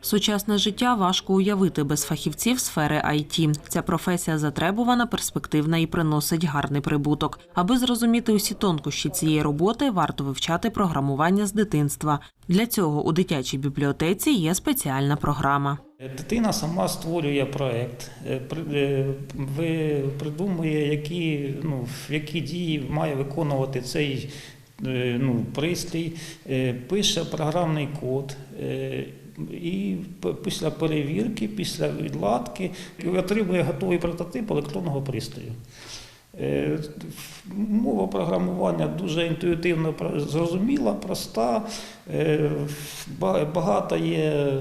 Сучасне життя важко уявити без фахівців сфери IT. Ця професія затребувана, перспективна і приносить гарний прибуток. Аби зрозуміти усі тонкощі цієї роботи, варто вивчати програмування з дитинства. Для цього у дитячій бібліотеці є спеціальна програма. Дитина сама створює проект, е, е, придумує, які, ну, які дії має виконувати цей е, ну, пристрій, пише програмний код. І після перевірки, після відладки отримує готовий прототип електронного пристрою. Е, Мова програмування дуже інтуїтивно зрозуміла, проста. Е, Багато є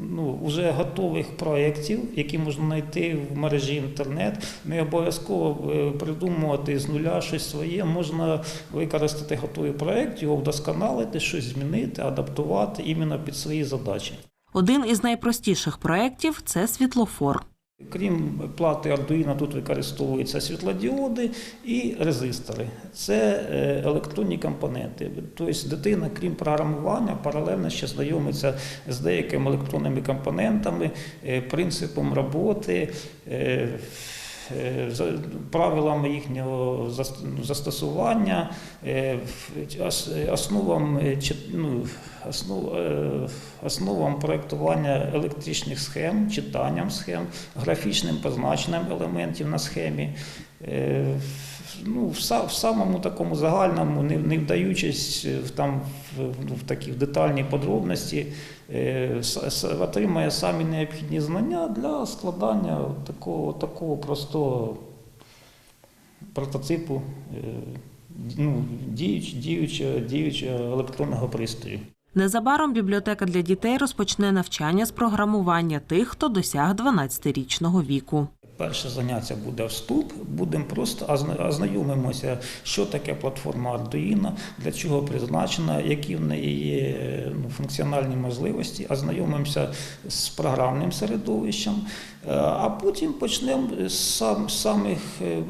ну, вже готових проєктів, які можна знайти в мережі інтернет. Не обов'язково е, придумувати з нуля щось своє. Можна використати готовий проєкт, його вдосконалити, щось змінити, адаптувати іменно під свої задачі. Один із найпростіших проєктів – це світлофор. Крім плати Arduino, тут використовуються світлодіоди і резистори. Це е, електронні компоненти. Тобто дитина, крім програмування, паралельно ще знайомиться з деякими електронними компонентами, е, принципом роботи. Е, Правилами їхнього застосування, е, основам, е, ну, основ, основам проєктування електричних схем, читанням схем, графічним позначенням елементів на схемі. Е, Ну, в, самому такому загальному, не, не вдаючись в, там, в, в такі детальні подробності, е, отримає самі необхідні знання для складання такого, такого простого прототипу е, ну, діюч, діючого, діючого електронного пристрою. Незабаром бібліотека для дітей розпочне навчання з програмування тих, хто досяг 12-річного віку. Перше заняття буде вступ. Будемо просто ознайомимося, що таке платформа Arduino, для чого призначена, які в неї є ну, функціональні можливості. Ознайомимося з програмним середовищем, а потім почнемо з сам, самих е,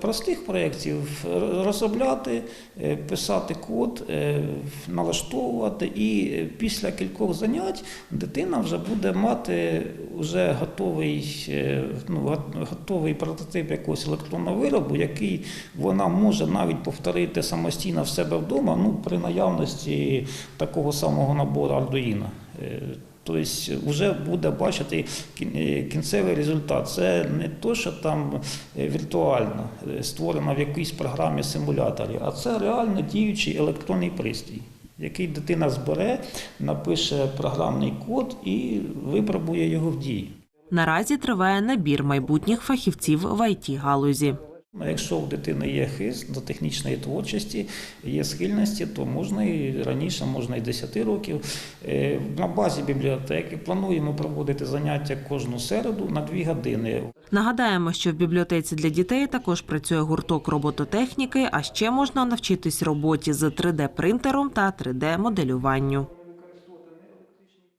простих проєктів розробляти, е, писати код, е, налаштовувати. І е, після кількох занять дитина вже буде мати вже готовий, е, ну, готовий прототип якогось електронного виробу, який вона може навіть повторити самостійно в себе вдома, ну, при наявності такого самого набору Arduino. Тобто вже буде бачити е, кінцевий результат. Це не то, що там е, віртуально е, створено в якійсь програмі симуляторі, а це реально діючий електронний пристрій, який дитина збере, напише програмний код і випробує його в дії. Наразі триває набір майбутніх фахівців в it галузі. А Якщо у дитини є хист до технічної творчості, є схильності, то можна і раніше, можна і 10 років. Е, На базі бібліотеки плануємо проводити заняття кожну середу на 2 години. Нагадаємо, що в бібліотеці для дітей також працює гурток робототехніки, а ще можна навчитись роботі з 3D-принтером та 3D-моделюванню.